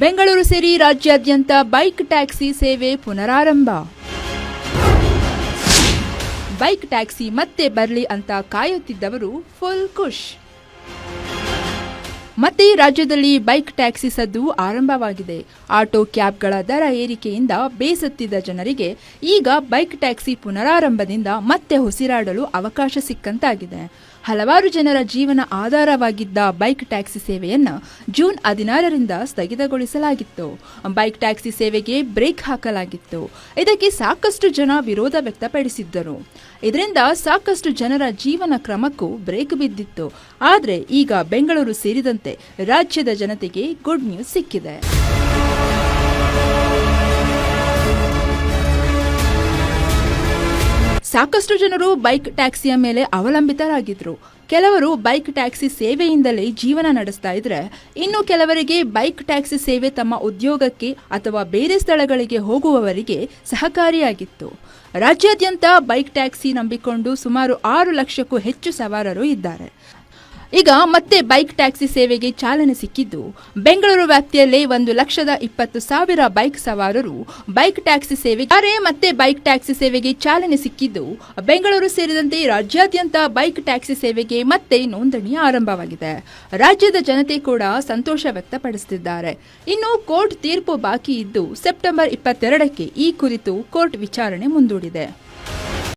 ಬೆಂಗಳೂರು ಸೇರಿ ರಾಜ್ಯಾದ್ಯಂತ bike taxi ಸೇವೆ ಪುನರಾರಂಭ. ಬೈಕ್ ಟ್ಯಾಕ್ಸಿ ಮತ್ತೆ ಬರಲಿ ಅಂತ ಕಾಯುತ್ತಿದ್ದವರು ಫುಲ್ ಖುಷ್. ಮತ್ತೆ ರಾಜ್ಯದಲ್ಲಿ ಬೈಕ್ ಟ್ಯಾಕ್ಸಿ ಸದ್ದು ಆರಂಭವಾಗಿದೆ. ಆಟೋ ಕ್ಯಾಬ್ಗಳ ದರ ಏರಿಕೆಯಿಂದ ಬೇಸತ್ತಿದ್ದ ಜನರಿಗೆ ಈಗ ಬೈಕ್ ಟ್ಯಾಕ್ಸಿ ಪುನರಾರಂಭದಿಂದ ಮತ್ತೆ ಉಸಿರಾಡಲು ಅವಕಾಶ ಸಿಕ್ಕಂತಾಗಿದೆ. ಹಲವಾರು ಜನರ ಜೀವನ ಆಧಾರವಾಗಿದ್ದ ಬೈಕ್ ಟ್ಯಾಕ್ಸಿ ಸೇವೆಯನ್ನು ಜೂನ್ ಹದಿನಾರರಿಂದ ಸ್ಥಗಿತಗೊಳಿಸಲಾಗಿತ್ತು. ಬೈಕ್ ಟ್ಯಾಕ್ಸಿ ಸೇವೆಗೆ ಬ್ರೇಕ್ ಹಾಕಲಾಗಿತ್ತು. ಇದಕ್ಕೆ ಸಾಕಷ್ಟು ಜನ ವಿರೋಧ ವ್ಯಕ್ತಪಡಿಸಿದ್ದರು. ಇದರಿಂದ ಸಾಕಷ್ಟು ಜನರ ಜೀವನ ಕ್ರಮಕ್ಕೂ ಬ್ರೇಕ್ ಬಿದ್ದಿತ್ತು. ಆದರೆ ಈಗ ಬೆಂಗಳೂರು ಸೇರಿದಂತೆ ರಾಜ್ಯದ ಜನತೆಗೆ ಗುಡ್ ನ್ಯೂಸ್ ಸಿಕ್ಕಿದೆ. ಸಾಕಷ್ಟು ಜನರು ಬೈಕ್ ಟ್ಯಾಕ್ಸಿಯ ಮೇಲೆ ಅವಲಂಬಿತರಾಗಿದ್ರು. ಕೆಲವರು ಬೈಕ್ ಟ್ಯಾಕ್ಸಿ ಸೇವೆಯಿಂದಲೇ ಜೀವನ ನಡೆಸ್ತಾ ಇದ್ರೆ, ಇನ್ನು ಕೆಲವರಿಗೆ ಬೈಕ್ ಟ್ಯಾಕ್ಸಿ ಸೇವೆ ತಮ್ಮ ಉದ್ಯೋಗಕ್ಕೆ ಅಥವಾ ಬೇರೆ ಸ್ಥಳಗಳಿಗೆ ಹೋಗುವವರಿಗೆ ಸಹಕಾರಿಯಾಗಿತ್ತು. ರಾಜ್ಯಾದ್ಯಂತ ಬೈಕ್ ಟ್ಯಾಕ್ಸಿ ನಂಬಿಕೊಂಡು ಸುಮಾರು ಆರು ಲಕ್ಷಕ್ಕೂ ಹೆಚ್ಚು ಸವಾರರು ಇದ್ದಾರೆ. ಈಗ ಮತ್ತೆ ಬೈಕ್ ಟ್ಯಾಕ್ಸಿ ಸೇವೆಗೆ ಚಾಲನೆ ಸಿಕ್ಕಿದ್ದು. ಬೆಂಗಳೂರು ವ್ಯಾಪ್ತಿಯಲ್ಲಿ ಒಂದು ಲಕ್ಷದ ಇಪ್ಪತ್ತು ಸಾವಿರ ಬೈಕ್ ಸವಾರರು ಬೈಕ್ ಟ್ಯಾಕ್ಸಿ ಸೇವೆ ಮತ್ತೆ ಬೈಕ್ ಟ್ಯಾಕ್ಸಿ ಸೇವೆಗೆ ಚಾಲನೆ ಸಿಕ್ಕಿದ್ದು. ಬೆಂಗಳೂರು ಸೇರಿದಂತೆ ರಾಜ್ಯಾದ್ಯಂತ ಬೈಕ್ ಟ್ಯಾಕ್ಸಿ ಸೇವೆಗೆ ಮತ್ತೆ ನೋಂದಣಿ ಆರಂಭವಾಗಿದೆ. ರಾಜ್ಯದ ಜನತೆ ಕೂಡ ಸಂತೋಷ ವ್ಯಕ್ತಪಡಿಸುತ್ತಿದ್ದಾರೆ. ಇನ್ನು ಕೋರ್ಟ್ ತೀರ್ಪು ಬಾಕಿ ಇದ್ದು, ಸೆಪ್ಟೆಂಬರ್ ಇಪ್ಪತ್ತೆರಡಕ್ಕೆ ಈ ಕುರಿತು ಕೋರ್ಟ್ ವಿಚಾರಣೆ ಮುಂದೂಡಿದೆ.